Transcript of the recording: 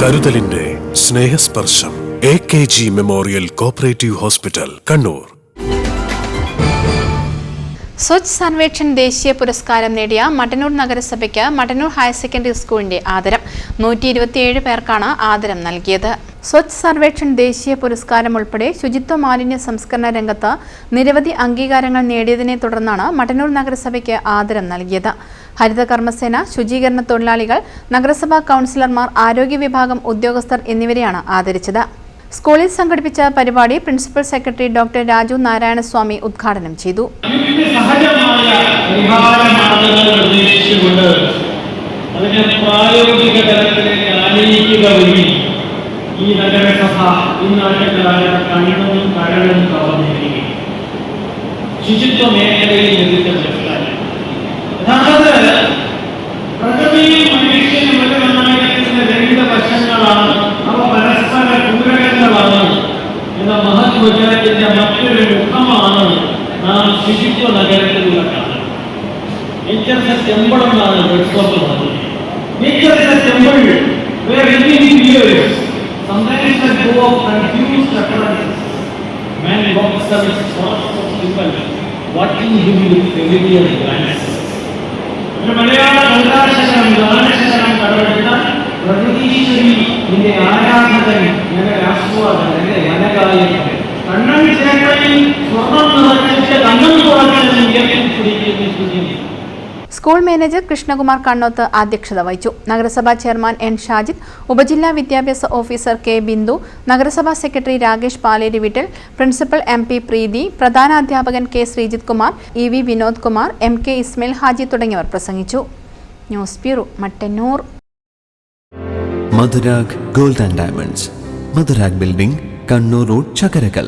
കരുതലിന്റെ Snehasparsham A K G memorial cooperative hospital Kannur. Swachh Survekshan ദേശീയ പുരസ്കാരം നേടിയ മട്ടന്നൂർ നഗരസഭയ്ക്ക് മട്ടന്നൂർ ഹയർ സെക്കൻഡറി സ്കൂളിന്റെ ആദരം. നൂറ്റി ഇരുപത്തിയേഴ് പേർക്കാണ് ആദരം നൽകിയത്. സ്വച്ഛ് സർവേക്ഷൻ ദേശീയ പുരസ്കാരം ഉൾപ്പെടെ ശുചിത്വ മാലിന്യ സംസ്കരണ രംഗത്ത് നിരവധി അംഗീകാരങ്ങൾ നേടിയതിനെ തുടർന്നാണ് മട്ടന്നൂർ നഗരസഭയ്ക്ക് ആദരം നൽകിയത്. ഹരിത കർമ്മസേന ശുചീകരണ തൊഴിലാളികൾ നഗരസഭാ കൗൺസിലർമാർ ആരോഗ്യ വിഭാഗം ഉദ്യോഗസ്ഥർ എന്നിവരെയാണ് ആദരിച്ചത്. സ്കൂളിൽ സംഘടിപ്പിച്ച പരിപാടി principal secretary doctor Raju Narayanaswamy ഉദ്ഘാടനം ചെയ്തു. അതിനെ പ്രായോഗിക തലത്തിലേക്ക് ഈ നഗരസഭ ഈ കാലത്ത് കണ്ണും കരളും കവർന്നിരിക്കുകയും എന്ന മഹത്വചനത്തിന്റെ മറ്റൊരു മുഖമാണ് നാം ശുചിത്വ നഗരത്തിലുള്ള കാണുന്നത് നേച്ചർ ഇസ് എ ടെമ്പിൾ എന്നാണ് വെഡ്സോപ്പ് പറഞ്ഞത് nature is a temple where individuals sometimes they go of confused utterances man walks on his thoughts of people watching him with familiar glances ഒരു മലയാള കവിതാശകനം ഗാനശകനം കടമെടുത്ത പ്രകൃതീശ്വരി നിന്റെ ആരാധകൻ ഞങ്ങളുടെ ആസ്വാദകൻ എന്റെ മനകായകൻ സ്കൂൾ മാനേജർ കൃഷ്ണകുമാർ കണ്ണോത്ത് അധ്യക്ഷത വഹിച്ചു. നഗരസഭാ ചെയർമാൻ എൻ ഷാജിദ് ഉപജില്ലാ വിദ്യാഭ്യാസ ഓഫീസർ കെ ബിന്ദു നഗരസഭാ secretary Rakesh Paleri Vittal principal M P Preethi പ്രധാന അധ്യാപകൻ K Sreejith Kumar E V Vinod Kumar M K Ismail Haji തുടങ്ങിയവർ പ്രസംഗിച്ചു. News bureau Mattannur. Madhurag gold and diamonds. Madhurag building Kannur road Chakkarakkal.